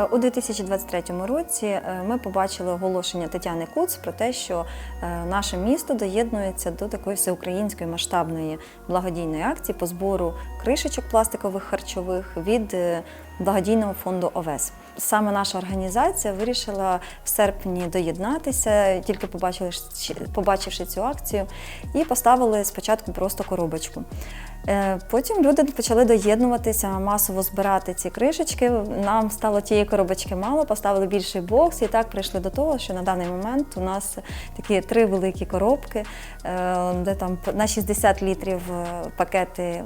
Е, У 2023 році е, ми побачили оголошення Тетяни Куц про те, що е, наше місто доєднується до такої всеукраїнської масштабної благодійної акції по збору кришечок пластикових харчових від благодійного фонду ОВЕС. Саме наша організація вирішила в серпні доєднатися, тільки побачили, побачивши цю акцію, і поставили спочатку просто коробочку. Е, Потім люди почали доєднуватися, масово збирати ці кришечки. Нам стало тієї коробочки мало, поставили більший бокс, і так прийшли до того, що на даний момент у нас такі три великі коробки, е, де там на 60 літрів е, пакети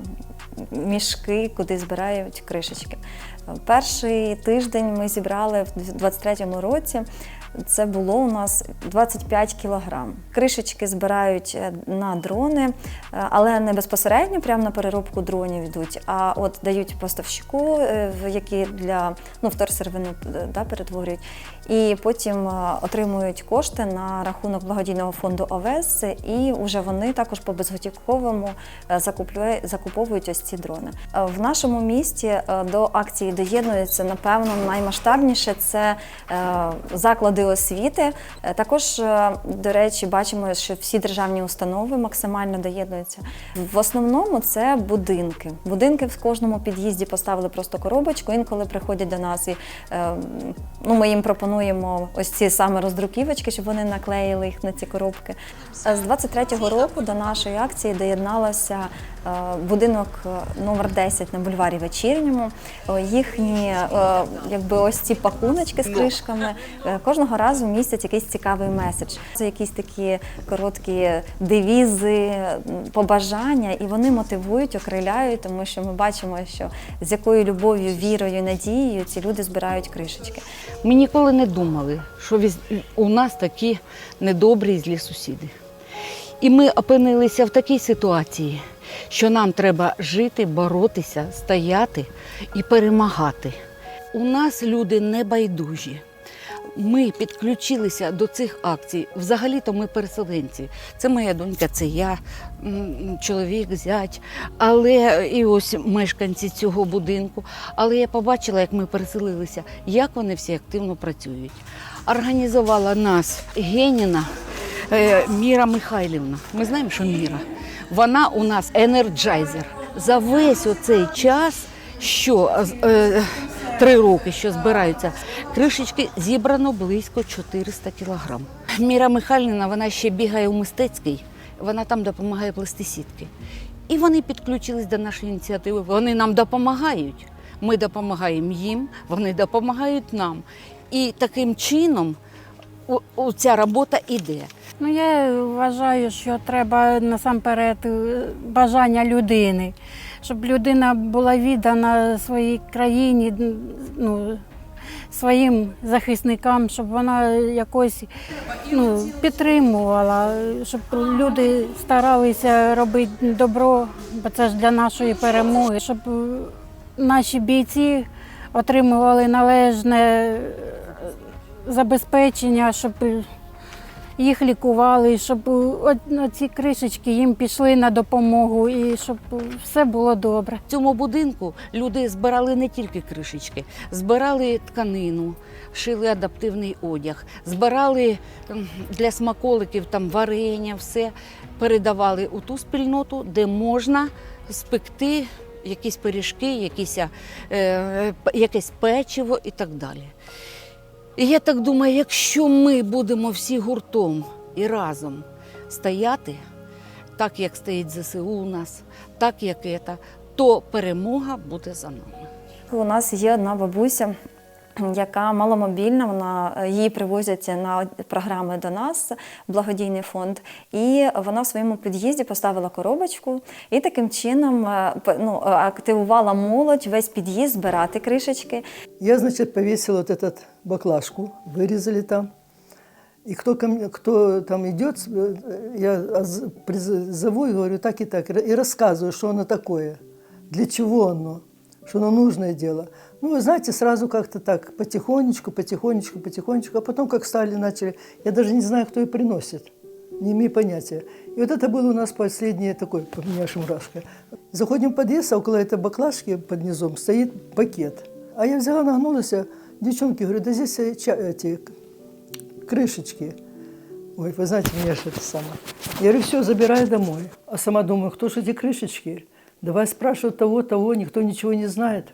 мішки, куди збирають кришечки. Перший тиждень ми зібрали в 23-му році. Це було у нас 25 кілограм. Кришечки збирають е, на дрони, е, але не безпосередньо прямо на переробку дронів йдуть, а от дають поставщику, е, які для ну, вторсировини е, да, перетворюють, і потім отримують кошти на рахунок благодійного фонду ОВЕС, і вже вони також по безготівковому закуповують ось ці дрони. В нашому місті до акції доєднується напевно наймасштабніше це е, заклади освіти. Е, Також, е, до речі, бачимо, що всі державні установи максимально доєднуються. В основному це будинки. Будинки в кожному під'їзді поставили просто коробочку. Інколи приходять до нас і ну, ми їм пропонуємо ось ці саме роздруківочки, щоб вони наклеїли їх на ці коробки. З 23-го року до нашої акції доєдналася будинок номер 10 на бульварі Вечірньому. Їхні е, якби ось ці пакуночки з кришками е, кожного разу містять якийсь цікавий меседж. Це якісь такі короткі девізи, побажання, і вони мотивують, окриляють, тому що ми бачимо, що з якою любов'ю, вірою, надією ці люди збирають кришечки. Ми ніколи не думали, що віз- у нас такі недобрі і злі сусіди. І ми опинилися в такій ситуації, що нам треба жити, боротися, стояти і перемагати. У нас люди не байдужі. Ми підключилися до цих акцій. Взагалі-то ми переселенці. Це моя донька, це я, чоловік, зять, але і ось мешканці цього будинку. Але я побачила, як ми переселилися, як вони всі активно працюють. Організувала нас Геніна е, Міра Михайлівна. Ми знаємо, що Міра. Вона у нас енерджайзер. За весь оцей час, що е, три роки, що збираються кришечки, зібрано близько 400 кілограм. Міра Михайлівна, вона ще бігає у мистецький, вона там допомагає плести сітки. І вони підключились до нашої ініціативи. Вони нам допомагають. Ми допомагаємо їм, вони допомагають нам. І таким чином ця робота іде. Ну, я вважаю, що треба насамперед е, бажання людини, щоб людина була віддана своїй країні, ну, своїм захисникам, щоб вона якось ну, підтримувала, щоб люди старалися робити добро, бо це ж для нашої перемоги, щоб е, наші бійці отримували належне е, забезпечення, щоб їх лікували, щоб от- ці кришечки їм пішли на допомогу і щоб все було добре. В цьому будинку люди збирали не тільки кришечки, збирали тканину, шили адаптивний одяг, збирали для смаколиків там варення, все передавали у ту спільноту, де можна спекти якісь пиріжки, якісь, е, якесь печиво і так далі. І я так думаю, якщо ми будемо всі гуртом і разом стояти, так як стоїть ЗСУ у нас, так як це, то перемога буде за нами. У нас є одна бабуся, яка маломобільна, вона е, її привозять на програми до нас, благодійний фонд, і вона в своєму під'їзді поставила коробочку і таким чином е, п- ну, е, активувала молодь весь під'їзд збирати кришечки. Я, значит, повесил вот этот баклажку, вырезали там. И кто, ко мне, кто там идет, э, я оз- приз- зову и говорю так и так, и рассказываю, что оно такое, для чего оно, Что оно нужное дело. Ну, вы знаете, сразу как-то так, потихонечку, потихонечку, потихонечку, а потом как стали, начали, я даже не знаю, кто и приносит, не имею понятия. И вот это было у нас последнее такое, у меня шмурашка. Заходим в подъезд, а около этой баклажки под низом стоит пакет. А я взяла, нагнулась, Девчонки, говорю, да здесь э, эти крышечки. Ой, вы знаете, мне же это самое. Я говорю, все, забирай домой. А сама думаю, кто же эти крышечки? Давай спрашивать того, того, никто ничего не знает.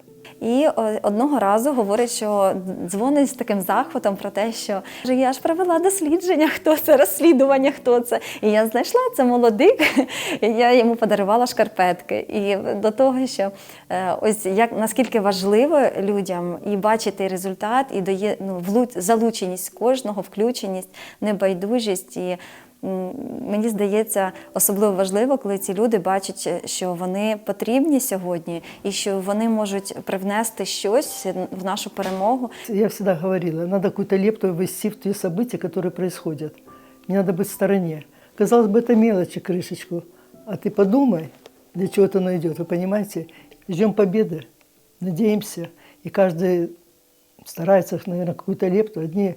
І одного разу говорить, що дзвонить з таким захватом про те, що я ж провела дослідження, хто це, розслідування, хто це. І я знайшла це молодик, і я йому подарувала шкарпетки. І до того, що е, ось як наскільки важливо людям і бачити результат, і дає ну, залученість кожного, включеність, небайдужість і. М, Мені здається, особливо важливо, коли ці люди бачать, що вони потрібні сьогодні, і що вони можуть привнести щось в нашу перемогу. Я всегда говорила, надо какую-то лепту ввести в те события, которые происходят. Не надо быть в стороне. Казалось бы, это мелочи, крышечку. А ты подумай, для чего это оно идет, вы понимаете? Ждем победы, надеемся. И каждый старается, наверное, какую-то лепту. Одни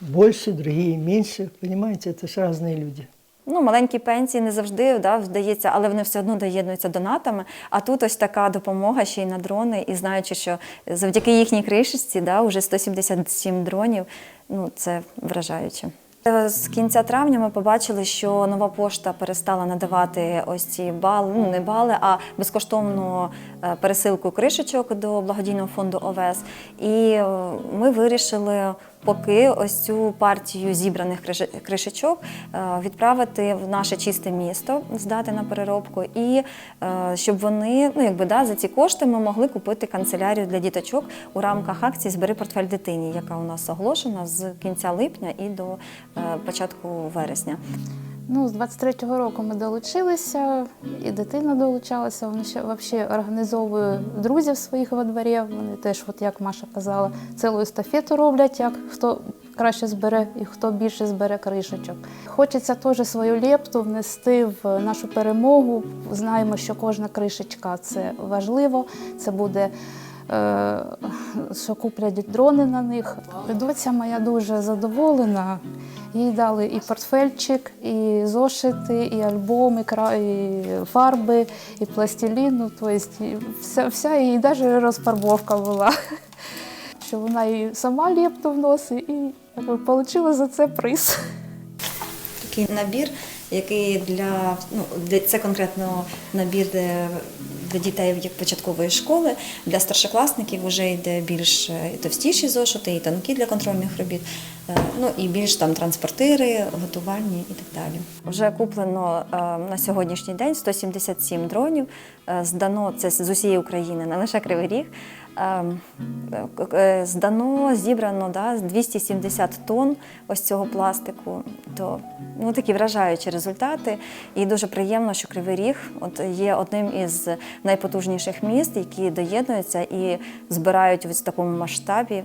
больше, другие меньше. Понимаете, это же разные люди. Ну, маленькі пенсії не завжди да, вдається, але вони все одно доєднуються донатами. А тут ось така допомога ще й на дрони, і знаючи, що завдяки їхній кришечці да, вже 177 дронів, ну це вражаюче. Е, З кінця травня ми побачили, що нова пошта перестала надавати ось ці бали, ну не бали, а безкоштовну е, пересилку кришечок до благодійного фонду ОВЕС. І е, ми вирішили поки ось цю партію зібраних кришечок е, відправити в наше чисте місто, здати на переробку, і е, щоб вони, ну якби да, за ці кошти ми могли купити канцелярію для діточок у рамках акції Збери портфель дитині, яка у нас оголошена з кінця липня і до е, початку вересня. Ну, з 23-го року ми долучилися, і дитина долучалася. Вона ще взагалі організовує друзів своїх во дворі. Вони теж, от як Маша казала, цілу естафету роблять, як хто краще збере і хто більше збере кришечок. Хочеться теж свою лепту внести в нашу перемогу. Знаємо, що кожна кришечка це важливо. Це буде. е, Що куплять дрони на них. Доця моя дуже задоволена. Їй дали і портфельчик, і зошити, і альбом, і, фарби, і пластилін. Ну, тобто, вся, вся і навіть розфарбовка була. Що вона і сама лепту вносить, і отримала за це приз. Такий набір, який для ну це конкретно набір для дітей початкової школи. Для старшокласників вже йде більш е, товстіші зошити, і тонкі для контрольних робіт. Е, Ну і більш там транспортири, готувальні і так далі. Вже куплено е, на сьогоднішній день 177 дронів. Е, Здано це з усієї України, не лише Кривий Ріг. Здано, зібрано да, 270 тонн ось цього пластику. То ну, такі вражаючі результати. І дуже приємно, що Кривий Ріг от, є одним із найпотужніших міст, які доєднуються і збирають в такому масштабі